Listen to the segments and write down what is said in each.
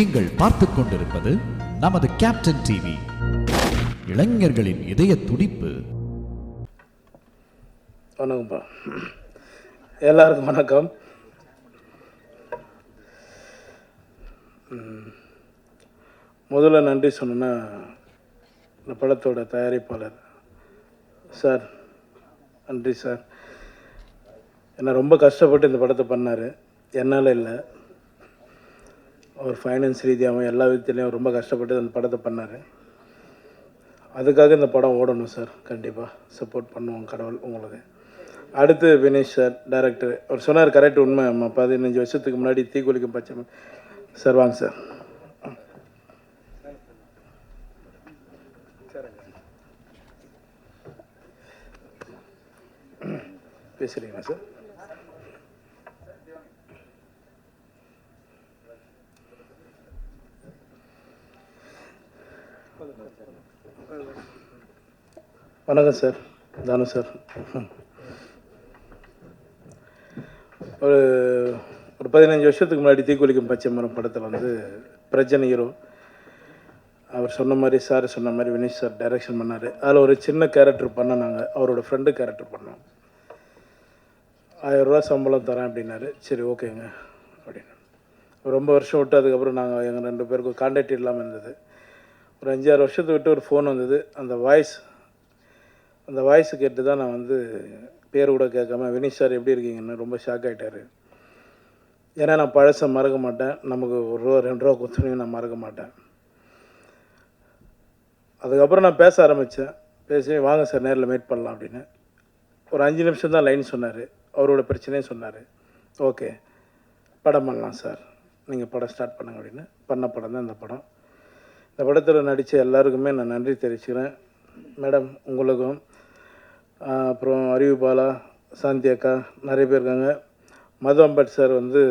நீங்கள் பார்த்துக் கொண்டிருப்பது நமது கேப்டன் டிவி இளைஞர்களின் இதய துடிப்பு. வணக்கம்ப்பா. எல்லாருக்கும் வணக்கம். முதல்ல நன்றி சொன்னேன்னா இந்த படத்தோட தயாரிப்பாளர் சார் நன்றி சார். என்னை ரொம்ப கஷ்டப்பட்டு இந்த படத்தை பண்ணார். என்னால் இல்லை. அவர் ஃபைனான்ஸ் ரீதியாகவும் எல்லா விதத்துலேயும் ரொம்ப கஷ்டப்பட்டு அந்த படத்தை பண்ணார். அதுக்காக இந்த படம் ஓடணும் சார். கண்டிப்பாக சப்போர்ட் பண்ணுவோம் கடவுள் உங்களுக்கு. அடுத்து வினேஷ் சார் டேரக்டர் அவர் சொன்னார் கரெக்ட் உண்மை. அம்மா பதினஞ்சு வருஷத்துக்கு முன்னாடி தீக்குளிக்கும் பச்சை சார் வாங்க சார். பேசுகிறீங்களா சார்? வணக்கம் சார். தானு சார். ஒரு ஒரு பதினஞ்சு வருஷத்துக்கு முன்னாடி தீக்குளிக்கும் பச்சை மரம் படத்தில் வந்து பிரஜன் ஹீரோ அவர் சொன்ன மாதிரி சார் சொன்ன மாதிரி வினேஷ் சார் டைரக்ஷன் பண்ணார். அதில் ஒரு சின்ன கேரக்டர் பண்ண நாங்கள் அவரோட ஃப்ரெண்டு கேரக்டர் பண்ணோம். ஆயிரரூவா சம்பளம் தரேன் அப்படின்னாரு. சரி ஓகேங்க. அப்படின்னு. ரொம்ப வருஷம் விட்டு அதுக்கப்புறம் நாங்கள் எங்கள் ரெண்டு பேருக்கும் கான்டாக்ட் இல்லாமல் இருந்தது. ஒரு அஞ்சாறு வருஷத்தை விட்டு ஒரு ஃபோன் வந்தது. அந்த வாய்ஸ் அந்த வாய்ஸ் கேட்டு தான் நான் வந்து பேர் கூட கேட்காம வினிஷ் சார் எப்படி இருக்கீங்கன்னு? ரொம்ப ஷாக் ஆகிட்டார் ஏன்னா நான் பழசை மறக்க மாட்டேன். நமக்கு ஒரு ரூபா ரெண்டு ரூபா கொடுத்துனையும் நான் மறக்க மாட்டேன். அதுக்கப்புறம் நான் பேச ஆரம்பித்தேன் பேசி வாங்க சார் நேரில் மீட் பண்ணலாம் அப்படின்னு. ஒரு அஞ்சு நிமிஷம் தான் லைன் சொன்னார். அவரோட பிரச்சனையும் சொன்னார். ஓகே படம் பண்ணலாம் சார். நீங்கள் படம் ஸ்டார்ட் பண்ணுங்க அப்படின்னு. பண்ண படம் தான் இந்த படம். இந்த படத்தில் நடித்த எல்லாருக்குமே நான் நன்றி தெரிவிச்சுக்கிறேன். மேடம் உங்களுக்கும் அப்புறம் அறிவு பாலா சாந்தி அக்கா நிறைய பேர் இருக்காங்க. மது அம்பட் சார் வந்து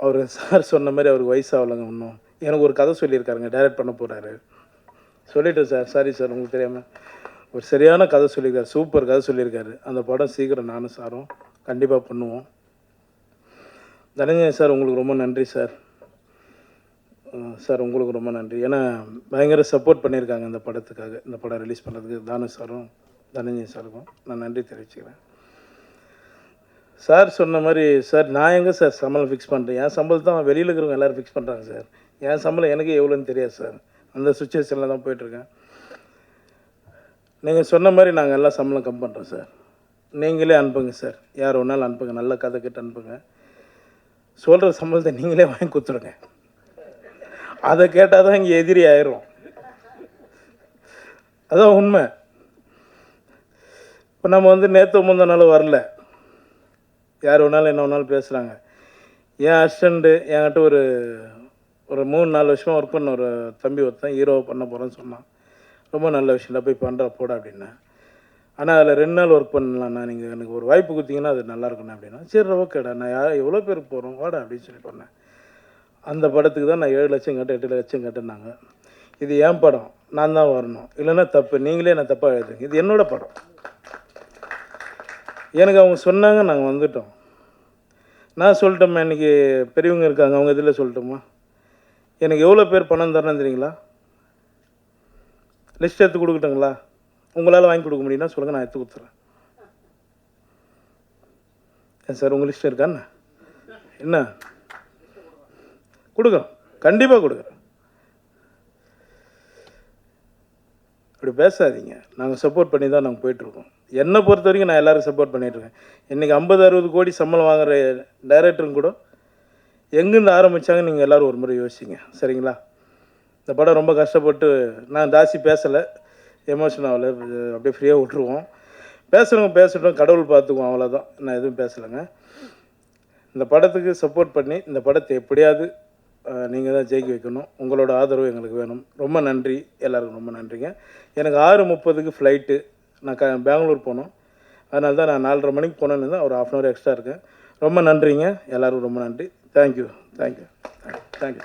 அவர் சார் சொன்ன மாதிரி அவருக்கு வயசாகலைங்க இன்னும். எனக்கு ஒரு கதை சொல்லியிருக்காருங்க டைரக்ட் பண்ண போகிறாரு சொல்லிட்டேன் சார் சாரி சார் உங்களுக்கு தெரியாமல் ஒரு சரியான கதை சொல்லியிருக்காரு சூப்பர் கதை சொல்லியிருக்காரு. அந்த படம் சீக்கிரம் நானும் சாரும் கண்டிப்பாக பண்ணுவோம். தனஞ்சயன் சார் உங்களுக்கு ரொம்ப நன்றி சார். சார் உங்களுக்கு ரொம்ப நன்றி. ஏன்னா பயங்கர சப்போர்ட் பண்ணியிருக்காங்க இந்த படத்துக்காக. இந்த படம் ரிலீஸ் பண்ணுறதுக்கு தானு சாரும் தனஞ்சய் சாருக்கும். நான் நன்றி தெரிவிச்சுக்கிறேன். சார் சொன்ன மாதிரி சார் நான் எங்கே சார் சம்பளம் ஃபிக்ஸ் பண்ணுறேன் என் சம்பளத்தை தான் வெளியில் இருக்கிறவங்க எல்லோரும் ஃபிக்ஸ் பண்ணுறாங்க சார். என் சம்பளம் எனக்கு எவ்வளோன்னு தெரியாது சார். அந்த சுச்சுவேஷனில் தான் போயிட்டுருக்கேன். நீங்கள் சொன்ன மாதிரி நாங்கள் எல்லாம் சம்பளம் கம் பண்ணுறோம் சார். நீங்களே அனுப்புங்க சார். யார் ஒன்றாலும் அனுப்புங்க. நல்ல கதை கிட்ட அனுப்புங்க. சொல்கிற சம்பளத்தை நீங்களே வாங்கி கொடுத்துருங்க. அதை கேட்டால் தான் இங்கே எதிரி ஆயிரும். அதான் உண்மை. இப்போ நம்ம வந்து நேற்று முந்தின வரல. யார் வேணாலும் என்ன வேணாலும் பேசுகிறாங்க என் அசிஸ்டண்ட்டு என்கிட்ட ஒரு ஒரு மூணு நாலு வருஷமாக ஒர்க் பண்ண ஒரு தம்பி ஒருத்தன் ஹீரோவை பண்ண போகிறேன்னு சொன்னான். ரொம்ப நல்ல விஷயம். போய் பண்ணுற போட அப்படின்னா ஆனால் அதில் ரெண்டு நாள் ஒர்க் பண்ணலாம்ண்ணா நீங்கள் எனக்கு ஒரு வாய்ப்பு கொடுத்தீங்கன்னா அது நல்லாயிருக்குண்ணா அப்படின்னா. சரி ஓகேடா நான் யார் எவ்வளோ பேர் போகிறோம் வாடா அப்படின்னு சொல்லி பண்ணேன் அந்த படத்துக்கு தான் நான் ஏழு லட்சம் கட்ட எட்டு லட்சம் கட்டினாங்க இது என் படம்? நான் தான் வரணும். இல்லைன்னா தப்பு. நீங்களே நான் தப்பாக எழுதுங்க இது என்னோடய படம். எனக்கு அவங்க சொன்னாங்க நாங்கள் வந்துட்டோம். நான் சொல்லிட்டோம்மா இன்றைக்கி பெரியவங்க இருக்காங்க அவங்க இதில் சொல்லட்டுமா? எனக்கு எவ்வளோ பேர் பணம் தரணும் தெரியுங்களா? லிஸ்ட் எடுத்து கொடுக்கட்டுங்களா? உங்களால் வாங்கி கொடுக்க முடியும்னா சொல்லுங்கள் நான் எடுத்து கொடுத்துறேன். ஏன் சார் உங்கள் லிஸ்ட் இருக்காண்ணா என்ன? கொடுக்குறோம் கண்டிப்பாக கொடுக்குறோம் அப்படி பேசாதீங்க. நாங்கள் சப்போர்ட் பண்ணி தான் நாங்கள் போயிட்டுருக்கோம். என்னை பொறுத்த வரைக்கும் நான் எல்லாரும் சப்போர்ட் பண்ணிகிட்ருக்கேன் இன்றைக்கி ஐம்பது அறுபது கோடி சம்பளம் வாங்குற டைரக்டரும் கூட எங்கேருந்து ஆரம்பித்தாங்க நீங்கள் எல்லோரும் ஒரு முறை யோசிங்க. சரிங்களா? இந்த படம் ரொம்ப கஷ்டப்பட்டு நான் ஜாஸ்தி பேசலை. எமோஷன் ஆகலை. அப்படியே ஃப்ரீயாக விட்டுருவோம். பேசுகிறவங்க பேசட்டும். கடவுள் பார்த்துக்குவோம். அவ்வளோதான் நான் எதுவும் பேசலைங்க. இந்த படத்துக்கு சப்போர்ட் பண்ணி இந்த படத்தை எப்படியாவது நீங்கள் தான் ஜெயிக்க வைக்கணும். உங்களோட ஆதரவு எங்களுக்கு வேணும். ரொம்ப நன்றி. எல்லாருக்கும் ரொம்ப நன்றிங்க. எனக்கு ஆறு முப்பதுக்கு ஃப்ளைட்டு நான் க பெங்களூர் போகணும் அதனால தான் நான் நாலரை மணிக்கு போனேன்னு தான் ஒரு ஆஃப் அன் ஹவர் எக்ஸ்ட்ரா இருக்கேன். ரொம்ப நன்றிங்க. எல்லாருக்கும் ரொம்ப நன்றி. Thank you thank you thank you